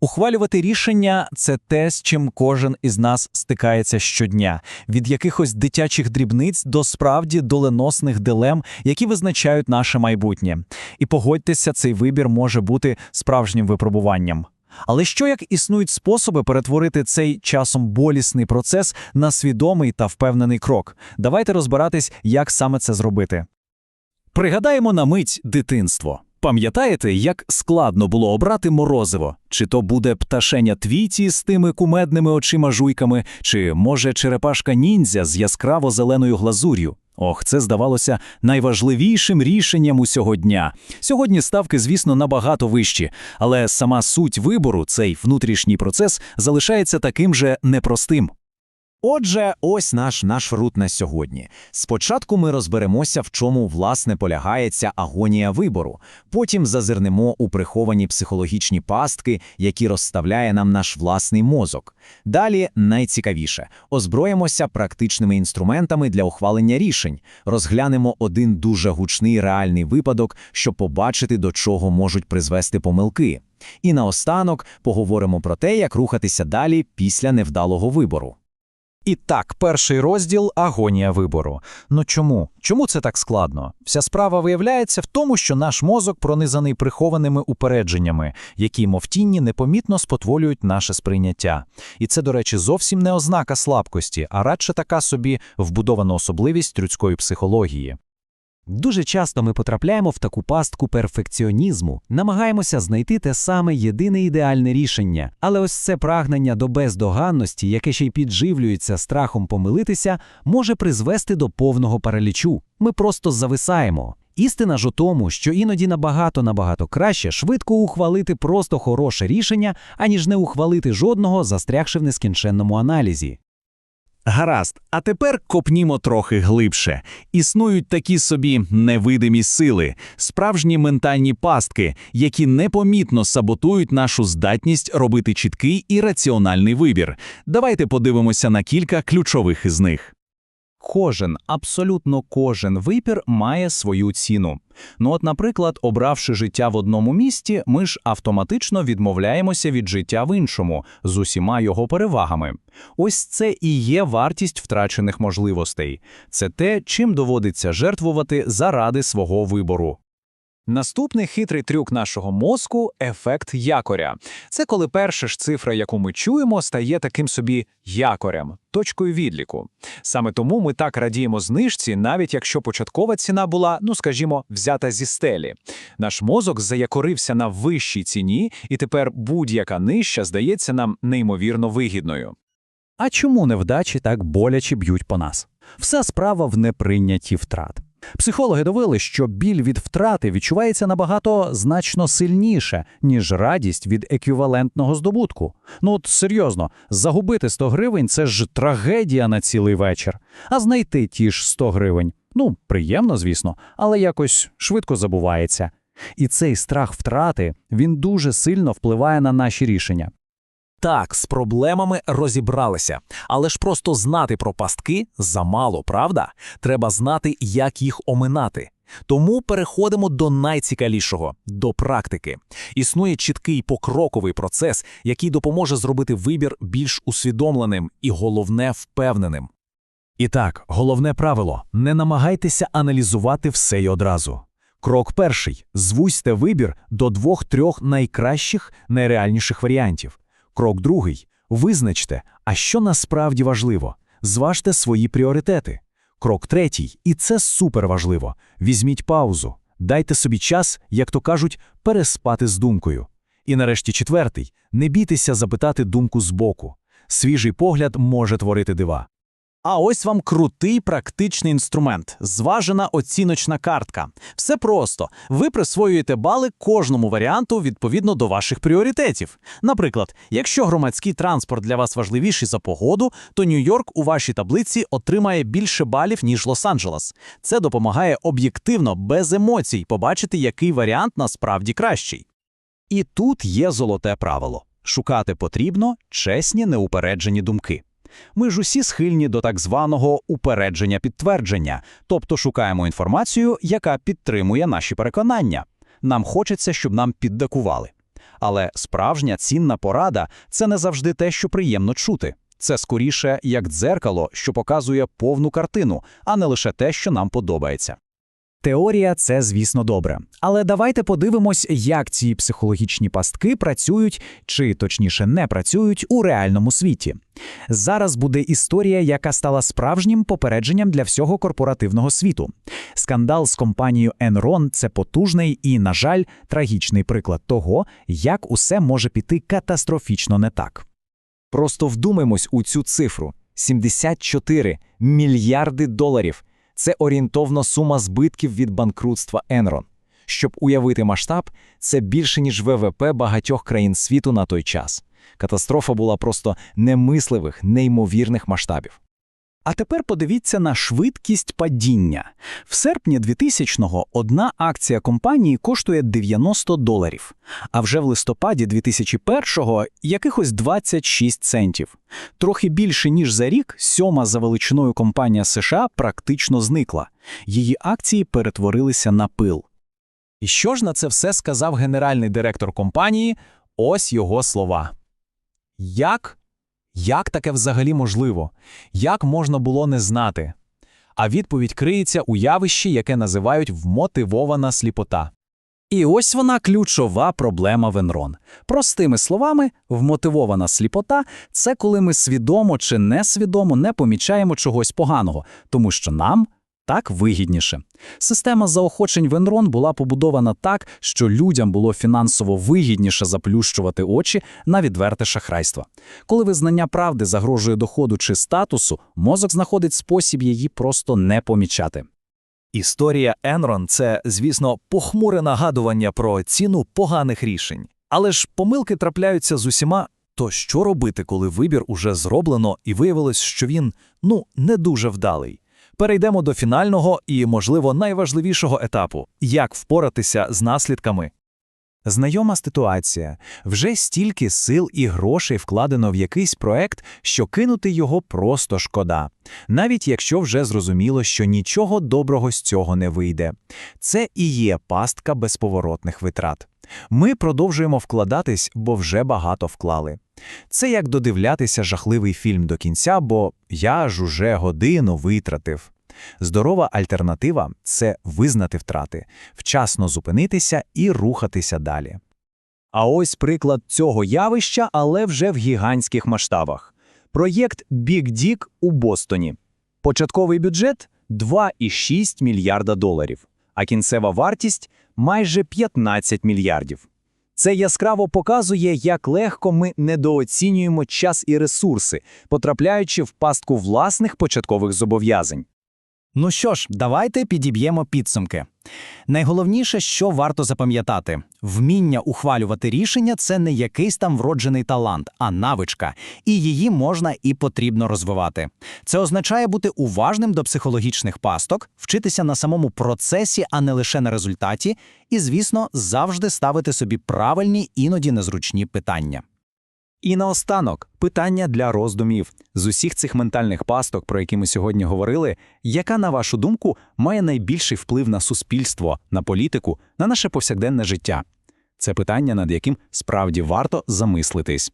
Ухвалювати рішення це те, з чим кожен із нас стикається щодня, від якихось дитячих дрібниць до справді доленосних дилем, які визначають наше майбутнє. І погодьтеся, цей вибір може бути справжнім випробуванням. Але що як існують способи перетворити цей часом болісний процес на свідомий та впевнений крок? Давайте розбиратись, як саме це зробити. Пригадаємо на мить дитинство. Пам'ятаєте, як складно було обрати морозиво? Чи то буде пташеня твіті з тими кумедними очима жуйками, чи може черепашка ніндзя з яскраво зеленою глазур'ю? Ох, це здавалося найважливішим рішенням усього дня. Сьогодні ставки, звісно, набагато вищі, але сама суть вибору, цей внутрішній процес, залишається таким же непростим. Отже, ось наш маршрут на сьогодні. Спочатку ми розберемося, в чому власне полягає агонія вибору. Потім зазирнемо у приховані психологічні пастки, які розставляє нам наш власний мозок. Далі найцікавіше озброїмося практичними інструментами для ухвалення рішень, розглянемо один дуже гучний реальний випадок, щоб побачити, до чого можуть призвести помилки. І наостанок поговоримо про те, як рухатися далі після невдалого вибору. І так, перший розділ агонія вибору. Ну чому? Чому це так складно? Вся справа виявляється в тому, що наш мозок пронизаний прихованими упередженнями, які, мов тінні, непомітно спотворюють наше сприйняття. І це, до речі, зовсім не ознака слабкості, а радше така собі вбудована особливість людської психології. Дуже часто ми потрапляємо в таку пастку перфекціонізму, намагаємося знайти те саме єдине ідеальне рішення, але ось це прагнення до бездоганності, яке ще й підживлюється страхом помилитися, може призвести до повного паралічу. Ми просто зависаємо. Істина ж у тому, що іноді набагато набагато краще швидко ухвалити просто хороше рішення, аніж не ухвалити жодного, застрягши в нескінченному аналізі. Гаразд, а тепер копнімо трохи глибше. Існують такі собі невидимі сили, справжні ментальні пастки, які непомітно саботують нашу здатність робити чіткий і раціональний вибір. Давайте подивимося на кілька ключових із них. Кожен, абсолютно кожен вибір має свою ціну. Ну от, наприклад, обравши життя в одному місті, ми ж автоматично відмовляємося від життя в іншому з усіма його перевагами. Ось це і є вартість втрачених можливостей. Це те, чим доводиться жертвувати заради свого вибору. Наступний хитрий трюк нашого мозку ефект якоря. Це коли перша ж цифра, яку ми чуємо, стає таким собі якорем, точкою відліку. Саме тому ми так радіємо знижці, навіть якщо початкова ціна була, ну скажімо, взята зі стелі. Наш мозок заякорився на вищій ціні, і тепер будь-яка нижча здається нам неймовірно вигідною. А чому невдачі так боляче б'ють по нас? Вся справа в неприйнятті втрат. Психологи довели, що біль від втрати відчувається набагато значно сильніше, ніж радість від еквівалентного здобутку. Ну от серйозно, загубити 100 гривень це ж трагедія на цілий вечір. А знайти ті ж 100 гривень ну, приємно, звісно, але якось швидко забувається. І цей страх втрати він дуже сильно впливає на наші рішення. Так, з проблемами розібралися, але ж просто знати про пастки замало, правда? Треба знати, як їх оминати. Тому переходимо до найцікавішого до практики. Існує чіткий покроковий процес, який допоможе зробити вибір більш усвідомленим і, головне, впевненим. І так, головне правило не намагайтеся аналізувати все й одразу. Крок перший звузьте вибір до двох-трьох найкращих, найреальніших варіантів. Крок другий визначте, а що насправді важливо, зважте свої пріоритети. Крок третій, і це суперважливо. Візьміть паузу, дайте собі час, як то кажуть, переспати з думкою. І нарешті четвертий не бійтеся запитати думку збоку. Свіжий погляд може творити дива. А ось вам крутий практичний інструмент зважена оціночна картка. Все просто. Ви присвоюєте бали кожному варіанту відповідно до ваших пріоритетів. Наприклад, якщо громадський транспорт для вас важливіший за погоду, то Нью-Йорк у вашій таблиці отримає більше балів, ніж Лос-Анджелес. Це допомагає об'єктивно, без емоцій, побачити, який варіант насправді кращий. І тут є золоте правило: шукати потрібно чесні неупереджені думки. Ми ж усі схильні до так званого упередження підтвердження, тобто шукаємо інформацію, яка підтримує наші переконання. Нам хочеться, щоб нам піддакували. Але справжня цінна порада це не завжди те, що приємно чути. Це скоріше як дзеркало, що показує повну картину, а не лише те, що нам подобається. Теорія це, звісно, добре. Але давайте подивимось, як ці психологічні пастки працюють, чи точніше не працюють у реальному світі. Зараз буде історія, яка стала справжнім попередженням для всього корпоративного світу. Скандал з компанією Enron – це потужний і, на жаль, трагічний приклад того, як усе може піти катастрофічно не так. Просто вдумаймось у цю цифру: 74 мільярди доларів. Це орієнтовно сума збитків від банкрутства Enron. Щоб уявити масштаб, це більше ніж ВВП багатьох країн світу на той час. Катастрофа була просто немисливих, неймовірних масштабів. А тепер подивіться на швидкість падіння. В серпні 2000-го одна акція компанії коштує 90 доларів, а вже в листопаді 2001-го – якихось 26 центів. Трохи більше ніж за рік сьома за величиною компанія США практично зникла. Її акції перетворилися на пил. І що ж на це все сказав генеральний директор компанії? Ось його слова. Як? Як таке взагалі можливо? Як можна було не знати? А відповідь криється у явищі, яке називають вмотивована сліпота. І ось вона ключова проблема Венрон. Простими словами, вмотивована сліпота – це коли ми свідомо чи несвідомо не помічаємо чогось поганого, тому що нам так вигідніше. Система заохочень в Enron була побудована так, що людям було фінансово вигідніше заплющувати очі на відверте шахрайство. Коли визнання правди загрожує доходу чи статусу, мозок знаходить спосіб її просто не помічати. Історія Енрон це, звісно, похмуре нагадування про ціну поганих рішень. Але ж помилки трапляються з усіма. То що робити, коли вибір уже зроблено і виявилось, що він ну не дуже вдалий? Перейдемо до фінального і, можливо, найважливішого етапу як впоратися з наслідками. Знайома ситуація. Вже стільки сил і грошей вкладено в якийсь проект, що кинути його просто шкода. Навіть якщо вже зрозуміло, що нічого доброго з цього не вийде. Це і є пастка безповоротних витрат. Ми продовжуємо вкладатись, бо вже багато вклали. Це як додивлятися жахливий фільм до кінця, бо я ж уже годину витратив. Здорова альтернатива – це визнати втрати, вчасно зупинитися і рухатися далі. А ось приклад цього явища, але вже в гігантських масштабах. Проєкт Big Dick у Бостоні. Початковий бюджет 2,6 мільярда доларів, а кінцева вартість майже 15 мільярдів. Це яскраво показує, як легко ми недооцінюємо час і ресурси, потрапляючи в пастку власних початкових зобов'язань. Ну що ж, давайте підіб'ємо підсумки. Найголовніше, що варто запам'ятати: вміння ухвалювати рішення це не якийсь там вроджений талант, а навичка, і її можна і потрібно розвивати. Це означає бути уважним до психологічних пасток, вчитися на самому процесі, а не лише на результаті, і, звісно, завжди ставити собі правильні, іноді незручні питання. І наостанок питання для роздумів. З усіх цих ментальних пасток, про які ми сьогодні говорили, яка, на вашу думку, має найбільший вплив на суспільство, на політику, на наше повсякденне життя? Це питання, над яким справді варто замислитись.